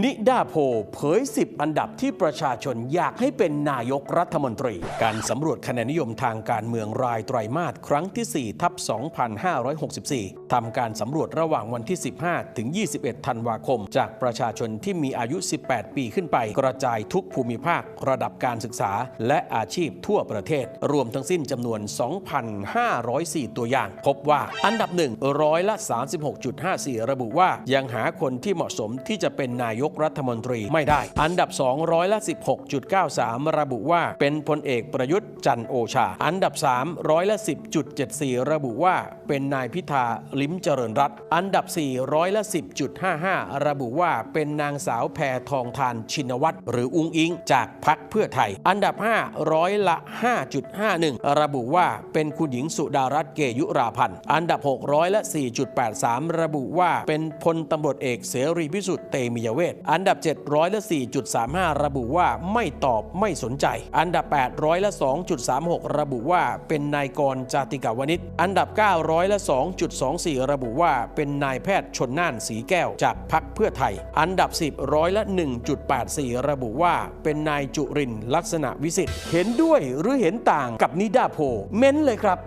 นิดาโพเผย 10 อันดับที่ประชาชนอยากให้เป็นนายกรัฐมนตรี การสำรวจคะแนนนิยมทางการเมืองรายไตรมาสครั้งที่ 4 ทับ 2564 ทำการสำรวจระหว่างวันที่ 15 ถึง 21 ธันวาคม จากประชาชนที่มีอายุ 18 ปีขึ้นไป กระจายทุกภูมิภาค ระดับการศึกษา และอาชีพทั่วประเทศ รวมทั้งสิ้นจำนวน 2,504 ตัวอย่าง พบว่าอันดับหนึ่งร้อยละ 36.54 ระบุว่ายังหาคนที่เหมาะสมที่จะเป็นนายกกรัฐมนตรีไม่ได้ อันดับ2ร้อยละ16.93 ระบุว่าเป็นพลเอกประยุทธ์จันโอชา อันดับ3ร้อยละ10.74 ระบุว่าเป็นนายพิธาลิ้มเจริญรัตอันดับ4ร้อยละ10.55 ระบุว่าเป็นนางสาวแพทองทานชินวัตรหรืออุ้งอิง จากพักเพื่อไทย อันดับ5ร้อยละ 5.51 ระบุว่าเป็นคุณหญิงสุดารัตน์เกยุราพันธ์อันดับ6ร้อยละ4.83 ระบุว่าเป็นพลตำรวจเอกเสรีพิสุทธิ์เตมียเวทอันดับ 7 ร้อยละ 4.35 ระบุว่าไม่ตอบไม่สนใจ อันดับ 8 ร้อยละ 2.36 ระบุว่าเป็นนายกรจาติกาวนิชอันดับ 9 ร้อยละ 2.24 ระบุว่าเป็นนายแพทย์ชนน่านสีแก้วจากพักเพื่อไทย อันดับ 10 ร้อยละ 1.84 ระบุว่าเป็นนายจุรินลักษณะวิสิทธิ์ เห็นด้วยหรือเห็นต่างกับนิดาโพเม้นเลยครับ